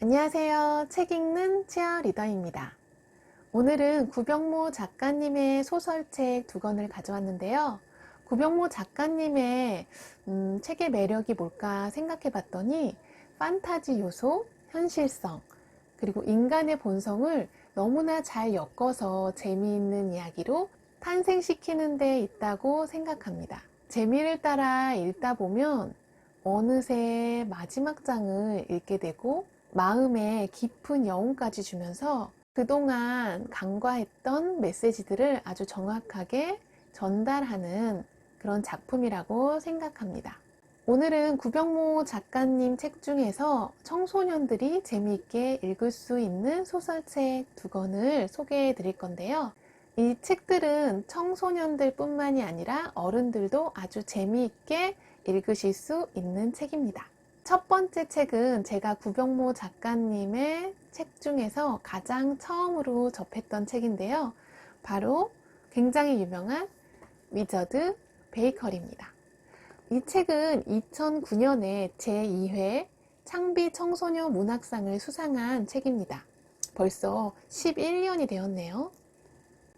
안녕하세요. 책 읽는 치어 리더입니다. 오늘은 구병모 작가님의 소설책 두 권을 가져왔는데요. 구병모 작가님의 음, 책의 매력이 뭘까 생각해 봤더니 판타지 요소, 현실성, 그리고 인간의 본성을 너무나 잘 엮어서 재미있는 이야기로 탄생시키는 데 있다고 생각합니다. 재미를 따라 읽다 보면 어느새 마지막 장을 읽게 되고 마음에 깊은 여운까지 주면서 그동안 간과했던 메시지들을 아주 정확하게 전달하는 그런 작품이라고 생각합니다. 오늘은 구병모 작가님 책 중에서 청소년들이 재미있게 읽을 수 있는 소설책 두 권을 소개해 드릴 건데요. 이 책들은 청소년들 뿐만이 아니라 어른들도 아주 재미있게 읽으실 수 있는 책입니다. 첫 번째 책은 제가 구병모 작가님의 책 중에서 가장 처음으로 접했던 책인데요. 바로 굉장히 유명한 위저드 베이커리입니다. 이 책은 2009년에 제2회 창비 청소년 문학상을 수상한 책입니다. 벌써 11년이 되었네요.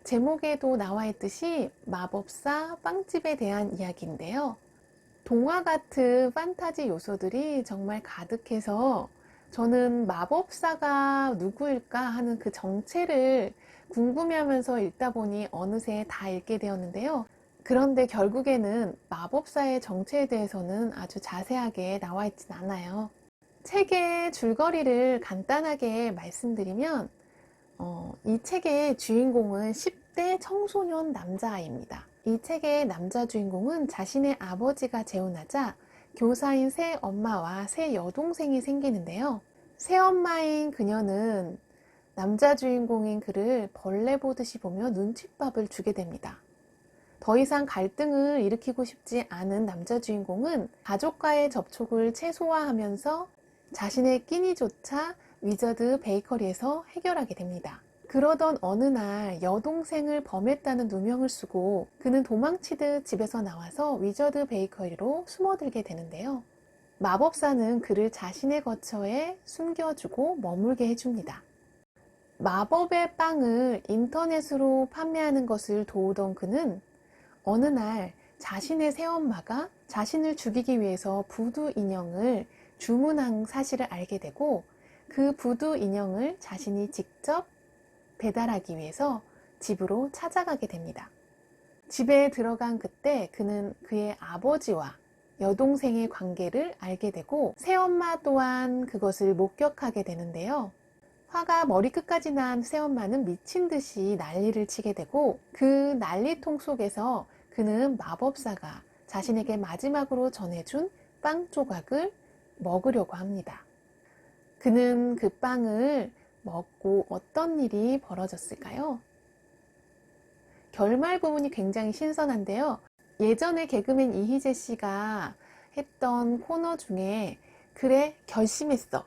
제목에도 나와 있듯이 마법사 빵집에 대한 이야기인데요. 동화 같은 판타지 요소들이 정말 가득해서 저는 마법사가 누구일까 하는 그 정체를 궁금해하면서 읽다 보니 어느새 다 읽게 되었는데요. 그런데 결국에는 마법사의 정체에 대해서는 아주 자세하게 나와 있진 않아요. 책의 줄거리를 간단하게 말씀드리면 어, 이 책의 주인공은 10대 청소년 남자아이입니다. 이 책의 남자 주인공은 자신의 아버지가 재혼하자 교사인 새 엄마와 새 여동생이 생기는데요. 새 엄마인 그녀는 남자 주인공인 그를 벌레 보듯이 보며 눈칫밥을 주게 됩니다. 더 이상 갈등을 일으키고 싶지 않은 남자 주인공은 가족과의 접촉을 최소화하면서 자신의 끼니조차 위저드 베이커리에서 해결하게 됩니다. 그러던 어느 날 여동생을 범했다는 누명을 쓰고 그는 도망치듯 집에서 나와서 위저드 베이커리로 숨어들게 되는데요. 마법사는 그를 자신의 거처에 숨겨주고 머물게 해줍니다. 마법의 빵을 인터넷으로 판매하는 것을 도우던 그는 어느 날 자신의 새엄마가 자신을 죽이기 위해서 부두 인형을 주문한 사실을 알게 되고 그 부두 인형을 자신이 직접 배달하기 위해서 집으로 찾아가게 됩니다. 집에 들어간 그때 그는 그의 아버지와 여동생의 관계를 알게 되고 새엄마 또한 그것을 목격하게 되는데요. 화가 머리끝까지 난 새엄마는 미친 듯이 난리를 치게 되고 그 난리통 속에서 그는 마법사가 자신에게 마지막으로 전해준 빵 조각을 먹으려고 합니다. 그는 그 빵을 먹고 어떤 일이 벌어졌을까요? 결말 부분이 굉장히 신선한데요. 예전에 개그맨 이희재 씨가 했던 코너 중에 그래 결심했어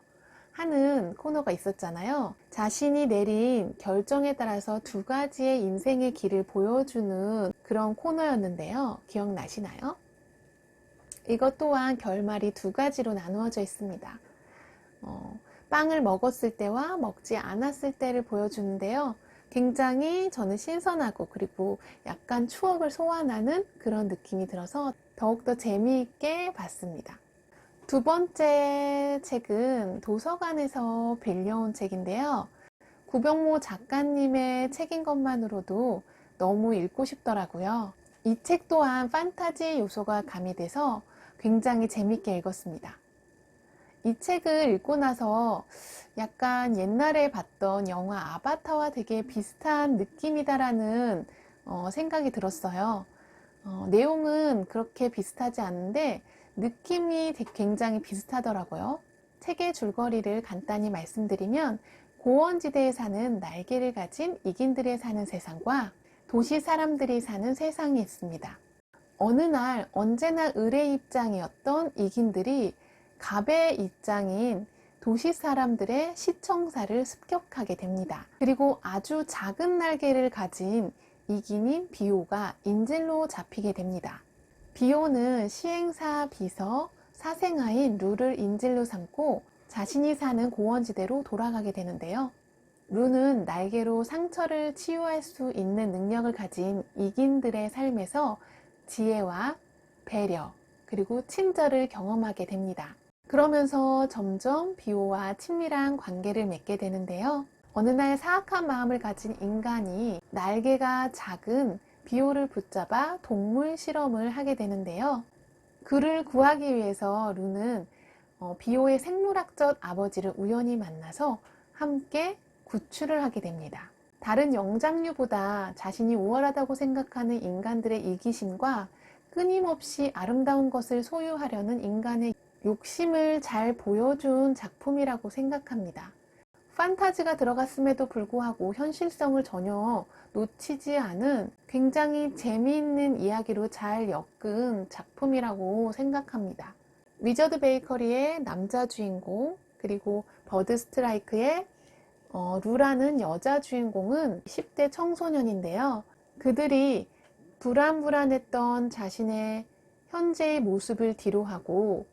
하는 코너가 있었잖아요. 자신이 내린 결정에 따라서 두 가지의 인생의 길을 보여주는 그런 코너였는데요. 기억나시나요? 이것 또한 결말이 두 가지로 나누어져 있습니다. 어, 빵을 먹었을 때와 먹지 않았을 때를 보여주는데요. 굉장히 저는 신선하고 그리고 약간 추억을 소환하는 그런 느낌이 들어서 더욱더 재미있게 봤습니다. 두 번째 책은 도서관에서 빌려온 책인데요. 구병모 작가님의 책인 것만으로도 너무 읽고 싶더라고요. 이 책 또한 판타지 요소가 가미돼서 굉장히 재밌게 읽었습니다. 이 책을 읽고 나서 약간 옛날에 봤던 영화 아바타와 되게 비슷한 느낌이다라는 어, 생각이 들었어요. 어, 내용은 그렇게 비슷하지 않은데 느낌이 굉장히 비슷하더라고요. 책의 줄거리를 간단히 말씀드리면 고원지대에 사는 날개를 가진 이긴들의 사는 세상과 도시 사람들이 사는 세상이 있습니다. 어느 날 언제나 을의 입장이었던 이긴들이 갑의 입장인 도시 사람들의 시청사를 습격하게 됩니다. 그리고 아주 작은 날개를 가진 이긴인 비오가 인질로 잡히게 됩니다. 비오는 시행사 비서 사생아인 룰을 인질로 삼고 자신이 사는 고원지대로 돌아가게 되는데요. 루는 날개로 상처를 치유할 수 있는 능력을 가진 이긴들의 삶에서 지혜와 배려, 그리고 친절을 경험하게 됩니다. 그러면서 점점 비오와 친밀한 관계를 맺게 되는데요. 어느 날 사악한 마음을 가진 인간이 날개가 작은 비오를 붙잡아 동물 실험을 하게 되는데요. 그를 구하기 위해서 루는 어, 비오의 생물학적 아버지를 우연히 만나서 함께 구출을 하게 됩니다. 다른 영장류보다 자신이 우월하다고 생각하는 인간들의 이기심과 끊임없이 아름다운 것을 소유하려는 인간의 욕심을 잘 보여준 작품이라고 생각합니다. 판타지가 들어갔음에도 불구하고 현실성을 전혀 놓치지 않은 굉장히 재미있는 이야기로 잘 엮은 작품이라고 생각합니다. 위저드 베이커리의 남자 주인공, 그리고 버드 스트라이크의 어, 루라는 여자 주인공은 10대 청소년인데요. 그들이 불안불안했던 자신의 현재의 모습을 뒤로하고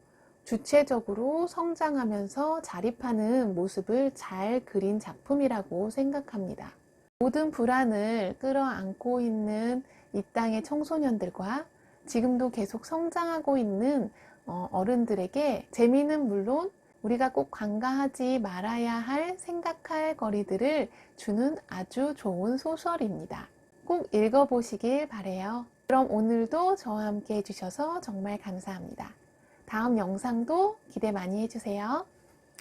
주체적으로 성장하면서 자립하는 모습을 잘 그린 작품이라고 생각합니다. 모든 불안을 끌어안고 있는 이 땅의 청소년들과 지금도 계속 성장하고 있는 어, 어른들에게 재미는 물론 우리가 꼭 관가하지 말아야 할 생각할 거리들을 주는 아주 좋은 소설입니다. 꼭 읽어보시길 바래요. 그럼 오늘도 저와 함께 해주셔서 정말 감사합니다. 다음 영상도 기대 많이 해주세요.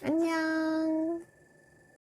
안녕!